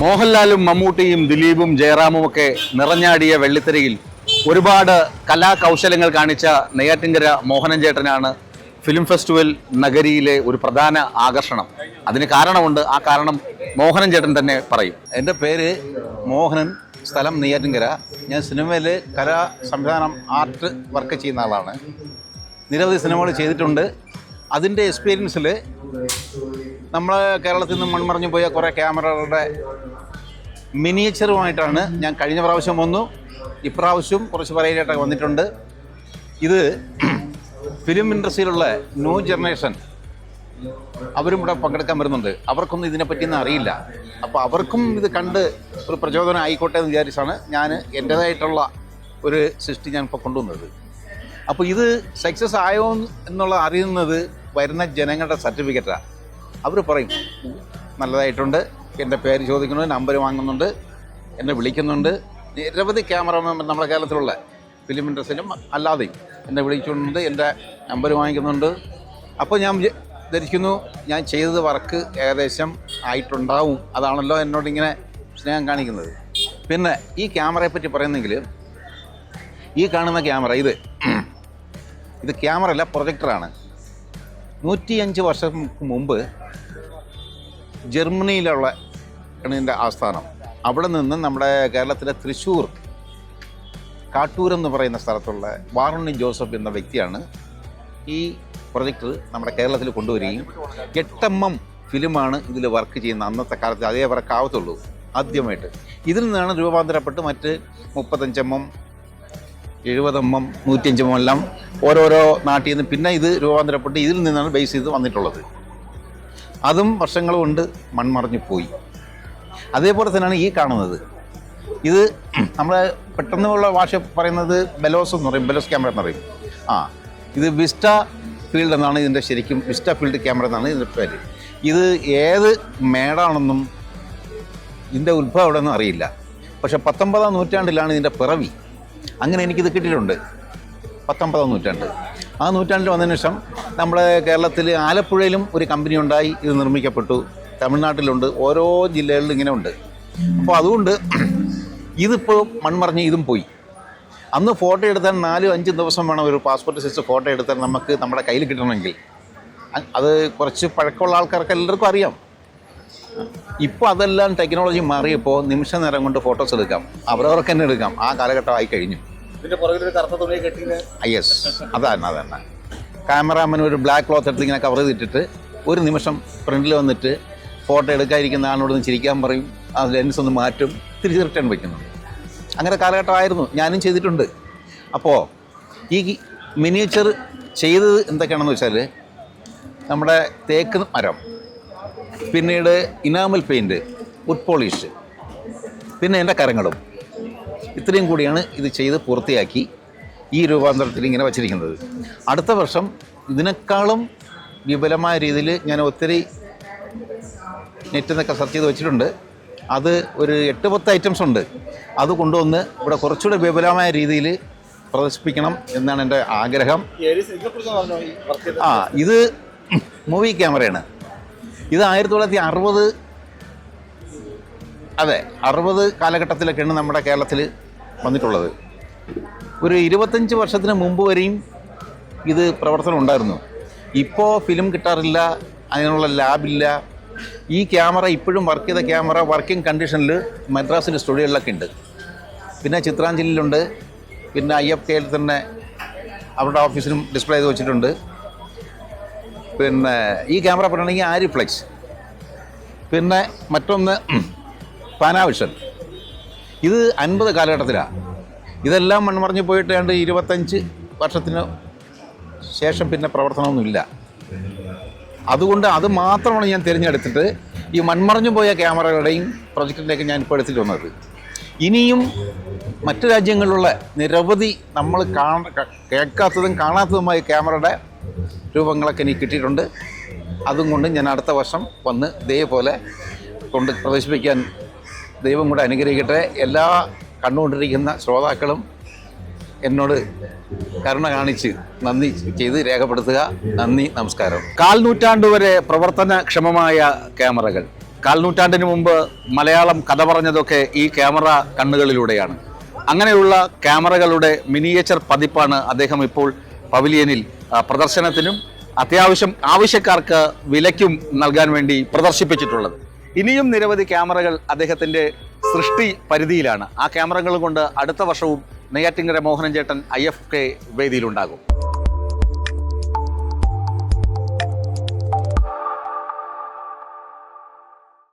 മോഹൻലാലും മമ്മൂട്ടിയും ദിലീപും ജയറാമും ഒക്കെ നിറഞ്ഞാടിയ വെള്ളിത്തിരയിൽ ഒരുപാട് കലാകൗശലങ്ങൾ കാണിച്ച നെയ്യാറ്റിങ്കര മോഹനൻ ചേട്ടനാണ് ഫിലിം ഫെസ്റ്റിവൽ നഗരിയിലെ ഒരു പ്രധാന ആകർഷണം. അതിന് കാരണമുണ്ട്. ആ കാരണം മോഹനൻ ചേട്ടൻ തന്നെ പറയും. എന്റെ പേര് മോഹനൻ സ്ഥലം നെയ്യാറ്റിൻകര. ഞാൻ സിനിമയിൽ കലാ സംവിധാനം ആർട്ട് വർക്ക് ചെയ്യുന്ന ആളാണ്. നിരവധി സിനിമകൾ ചെയ്തിട്ടുണ്ട്. അതിന്റെ എക്സ്പീരിയൻസിൽ നമ്മൾ കേരളത്തിൽ നിന്ന് മൺമറഞ്ഞു പോയ കുറേ ക്യാമറകളുടെ മിനിയേച്ചറുമായിട്ടാണ് ഞാൻ കഴിഞ്ഞ പ്രാവശ്യം വന്നു. ഇപ്രാവശ്യം കുറച്ച് പറയലായിട്ടൊക്കെ വന്നിട്ടുണ്ട്. ഇത് ഫിലിം ഇൻഡസ്ട്രിയിലുള്ള ന്യൂ ജനറേഷൻ അവരും ഇവിടെ പങ്കെടുക്കാൻ വരുന്നുണ്ട്. അവർക്കൊന്നും ഇതിനെപ്പറ്റിയൊന്നും അറിയില്ല. അപ്പോൾ അവർക്കും ഇത് കണ്ട് ഒരു പ്രചോദനം ആയിക്കോട്ടെ എന്ന് വിചാരിച്ചാണ് ഞാൻ എന്റേതായിട്ടുള്ള ഒരു സൃഷ്ടി ഞാൻ ഇപ്പോൾ കൊണ്ടുവന്നത്. അപ്പോൾ ഇത് സക്സസ് ആയോ എന്നുള്ള അറിയുന്നത് വരുന്ന ജനങ്ങളുടെ സർട്ടിഫിക്കറ്റാണ് അവർ പറയും നല്ലതായിട്ടുണ്ട്. എന്റെ പേര് ചോദിക്കുന്നു നമ്പർ വാങ്ങുന്നുണ്ട് എന്നെ വിളിക്കുന്നുണ്ട്. നിരവധി ക്യാമറമാൻ നമ്മുടെ കേരളത്തിലുള്ള ഫിലിം ഇൻഡസ്ട്രിയിലും അല്ലാതെയും എന്നെ വിളിക്കുന്നുണ്ട് എന്റെ നമ്പർ വാങ്ങിക്കുന്നുണ്ട്. അപ്പോൾ ഞാൻ ധരിക്കുന്നു ഞാൻ ചെയ്തത് വർക്ക് ഏകദേശം ആയിട്ടുണ്ടാവും. അതാണല്ലോ എന്നോട് ഇങ്ങനെ സ്നേഹം കാണിക്കുന്നത്. പിന്നെ ഈ ക്യാമറയെ പറ്റി പറയുന്നെങ്കിൽ ഈ കാണുന്ന ക്യാമറ ഇത് ഇത് ക്യാമറ അല്ല പ്രൊജക്ടറാണ്. നൂറ്റിയഞ്ച് വർഷം മുമ്പ് ജർമ്മനിയിലുള്ള ഇതിന്റെ ആസ്ഥാനം. അവിടെ നിന്ന് നമ്മുടെ കേരളത്തിലെ തൃശ്ശൂർ കാട്ടൂർ എന്ന് പറയുന്ന സ്ഥലത്തുള്ള വാറണ്ണി ജോസഫ് എന്ന വ്യക്തിയാണ് ഈ പ്രൊജക്ട് നമ്മുടെ കേരളത്തിൽ കൊണ്ടുവരികയും എട്ട് എം എം ഫിലിമാണ് ഇതിൽ വർക്ക് ചെയ്യുന്ന അന്നത്തെ കാലത്ത് അതേ വർക്ക് ആവത്തുള്ളൂ ആദ്യമായിട്ട്. ഇതിൽ നിന്നാണ് രൂപാന്തരപ്പെട്ട് മറ്റ് മുപ്പത്തഞ്ച് എം എം എഴുപത് എം നൂറ്റിയഞ്ച് എല്ലാം ഓരോരോ നാട്ടിൽ നിന്ന് പിന്നെ ഇത് രൂപാന്തരപ്പെട്ട് ഇതിൽ നിന്നാണ് ബേസ് ചെയ്ത് വന്നിട്ടുള്ളത്. അതും വർഷങ്ങൾ കൊണ്ട് മൺമറഞ്ഞു പോയി. അതേപോലെ തന്നെയാണ് ഈ കാണുന്നത്. ഇത് നമ്മൾ പെട്ടെന്നുള്ള ഭാഷ പറയുന്നത് ബെലോസ് എന്ന് പറയും ബെലോസ് ക്യാമറ എന്ന് പറയും. ആ ഇത് വിസ്റ്റ ഫീൽഡ് എന്നാണ് ഇതിന്റെ ശരിക്കും വിസ്റ്റ ഫീൽഡ് ക്യാമറ എന്നാണ് ഇതിന്റെ പേര്. ഇത് ഏത് മേടാണെന്നും ഇതിന്റെ ഉത്ഭവം എവിടെയൊന്നും അറിയില്ല. പക്ഷേ പത്തൊമ്പതാം നൂറ്റാണ്ടിലാണ് ഇതിന്റെ പിറവി. അങ്ങനെ എനിക്കിത് കിട്ടിയിട്ടുണ്ട്. പത്തൊമ്പതാം നൂറ്റാണ്ട്. ആ നൂറ്റാണ്ടിൽ വന്നതിന് ശേഷം നമ്മുടെ കേരളത്തിൽ ആലപ്പുഴയിലും ഒരു കമ്പനി ഉണ്ടായി ഇത് നിർമ്മിക്കപ്പെട്ടു. തമിഴ്നാട്ടിലുണ്ട് ഓരോ ജില്ലകളിലും ഇങ്ങനെ ഉണ്ട്. അപ്പോൾ അതുകൊണ്ട് ഇതിപ്പോൾ മൺമറഞ്ഞ് ഇതും പോയി. അന്ന് ഫോട്ടോ എടുത്താൽ നാലും അഞ്ചും ദിവസം വേണം ഒരു പാസ്പോർട്ട് സൈസ് ഫോട്ടോ എടുത്താൽ നമുക്ക് നമ്മുടെ കയ്യിൽ കിട്ടണമെങ്കിൽ. അത് കുറച്ച് പഴക്കമുള്ള ആൾക്കാർക്ക് എല്ലാവർക്കും അറിയാം. ഇപ്പോൾ അതെല്ലാം ടെക്നോളജി മാറിയപ്പോൾ നിമിഷ നേരം കൊണ്ട് ഫോട്ടോസ് എടുക്കാം. അവരവർക്ക് തന്നെ എടുക്കാം. ആ കാലഘട്ടമായി കഴിഞ്ഞു. യെസ് അതാണ് അതന്നെ ക്യാമറാമാൻ ഒരു ബ്ലാക്ക് ക്ലോത്ത് എടുത്ത് ഇങ്ങനെ കവർ ചെയ്തിട്ടിട്ട് ഒരു നിമിഷം ഫ്രണ്ടിൽ വന്നിട്ട് ഫോട്ടോ എടുക്കാതിരിക്കുന്ന ആളോട് ഒന്ന് ചിരിക്കാൻ പറയും. ആ ലെൻസ് ഒന്ന് മാറ്റും. തിരിച്ച് റിട്ടേൺ വയ്ക്കുന്നു അങ്ങനെ കാലഘട്ടമായിരുന്നു ഞാനും ചെയ്തിട്ടുണ്ട്. അപ്പോൾ ഈ മിനിയേച്ചർ ചെയ്തത് എന്തൊക്കെയാണെന്ന് വെച്ചാൽ നമ്മുടെ തേക്ക് മരം. പിന്നീട് ഇനാമൽ പെയിന്റ് വുഡ് പോളിഷ് പിന്നെ എന്റെ കരങ്ങളും. ഇത്രയും കൂടിയാണ് ഇത് ചെയ്ത് പൂർത്തിയാക്കി ഈ രൂപാന്തരത്തിൽ ഇങ്ങനെ വച്ചിരിക്കുന്നത്. അടുത്ത വർഷം ഇതിനേക്കാളും വിപുലമായ രീതിയിൽ ഞാൻ ഒത്തിരി നെറ്റിൽ നിന്നൊക്കെ സെർച്ച് ചെയ്ത് വെച്ചിട്ടുണ്ട്. അത് ഒരു എട്ട് പത്ത് ഐറ്റംസ് ഉണ്ട്. അത് കൊണ്ടുവന്ന് ഇവിടെ കുറച്ചുകൂടെ വിപുലമായ രീതിയിൽ പ്രദർശിപ്പിക്കണം എന്നാണ് എന്റെ ആഗ്രഹം. ആ ഇത് മൂവി ക്യാമറയാണ് ഇത് ആയിരത്തി തൊള്ളായിരത്തി അറുപത് അതെ അറുപത് കാലഘട്ടത്തിലൊക്കെയാണ് നമ്മുടെ കേരളത്തിൽ വന്നിട്ടുള്ളത്. ഒരു ഇരുപത്തഞ്ച് വർഷത്തിന് മുമ്പ് വരെയും ഇത് പ്രവർത്തനം ഉണ്ടായിരുന്നു. ഇപ്പോൾ ഫിലിം കിട്ടാറില്ല അതിനുള്ള ലാബില്ല ഈ ക്യാമറ ഇപ്പോഴും വർക്ക് ചെയ്ത ക്യാമറ വർക്കിംഗ് കണ്ടീഷനിൽ മദ്രാസിന്റെ സ്റ്റുഡിയോകളിലൊക്കെ ഉണ്ട്. പിന്നെ ചിത്രാഞ്ജലിയിലുണ്ട്. പിന്നെ ഐ എഫ് കെയിൽ തന്നെ അവരുടെ ഓഫീസിലും ഡിസ്പ്ലേ ചെയ്ത് വെച്ചിട്ടുണ്ട്. പിന്നെ ഈ ക്യാമറ പറയുകയാണെങ്കിൽ ആരിഫ്ലെക്സ് പിന്നെ മറ്റൊന്ന് പാനാവിഷൻ ഇത് അൻപത് കാലഘട്ടത്തിലാണ് ഇതെല്ലാം മൺമറഞ്ഞ് പോയിട്ട് ഏതാണ്ട് ഇരുപത്തഞ്ച് വർഷത്തിന് ശേഷം പിന്നെ പ്രവർത്തനമൊന്നുമില്ല. അതുകൊണ്ട് അത് മാത്രമാണ് ഞാൻ തിരഞ്ഞെടുത്തിട്ട് ഈ മൺമറഞ്ഞു പോയ ക്യാമറകളുടെയും പ്രൊജക്റ്റിന്റെയൊക്കെ ഞാൻ ഇപ്പോൾ എടുത്തിട്ട് വന്നത്. ഇനിയും മറ്റു രാജ്യങ്ങളിലുള്ള നിരവധി നമ്മൾ കേൾക്കാത്തതും കാണാത്തതുമായ ക്യാമറയുടെ രൂപങ്ങളൊക്കെ എനിക്ക് കിട്ടിയിട്ടുണ്ട്. അതും കൊണ്ട് ഞാൻ അടുത്ത വർഷം വന്ന് ഇതേപോലെ കൊണ്ട് പ്രദർശിപ്പിക്കാൻ ദൈവം കൂടെ അനുഗ്രഹിക്കട്ടെ. എല്ലാ കണ്ടുകൊണ്ടിരിക്കുന്ന ശ്രോതാക്കളും എന്നോട് കരുണ കാണിച്ച് നന്ദി ചെയ്ത് രേഖപ്പെടുത്തുക. നന്ദി നമസ്കാരം. കാൽനൂറ്റാണ്ട് വരെ പ്രവർത്തനക്ഷമമായ ക്യാമറകൾ. കാൽനൂറ്റാണ്ടിന് മുമ്പ് മലയാളം കഥ പറഞ്ഞതൊക്കെ ഈ ക്യാമറ കണ്ണുകളിലൂടെയാണ്. അങ്ങനെയുള്ള ക്യാമറകളുടെ മിനിയേച്ചർ പതിപ്പാണ് അദ്ദേഹം ഇപ്പോൾ പവിലിയനിൽ പ്രദർശനത്തിനും അത്യാവശ്യം ആവശ്യക്കാർക്ക് വിലയ്ക്കും നൽകാൻ വേണ്ടി പ്രദർശിപ്പിച്ചിട്ടുള്ളത്. ഇനിയും നിരവധി ക്യാമറകൾ അദ്ദേഹത്തിന്റെ സൃഷ്ടി പരിധിയിലാണ്. ആ ക്യാമറകൾ കൊണ്ട് അടുത്ത വർഷവും നെയ്യാറ്റിങ്കര മോഹനൻ ചേട്ടൻ ഐ എഫ് കെ വേദിയിലുണ്ടാകും.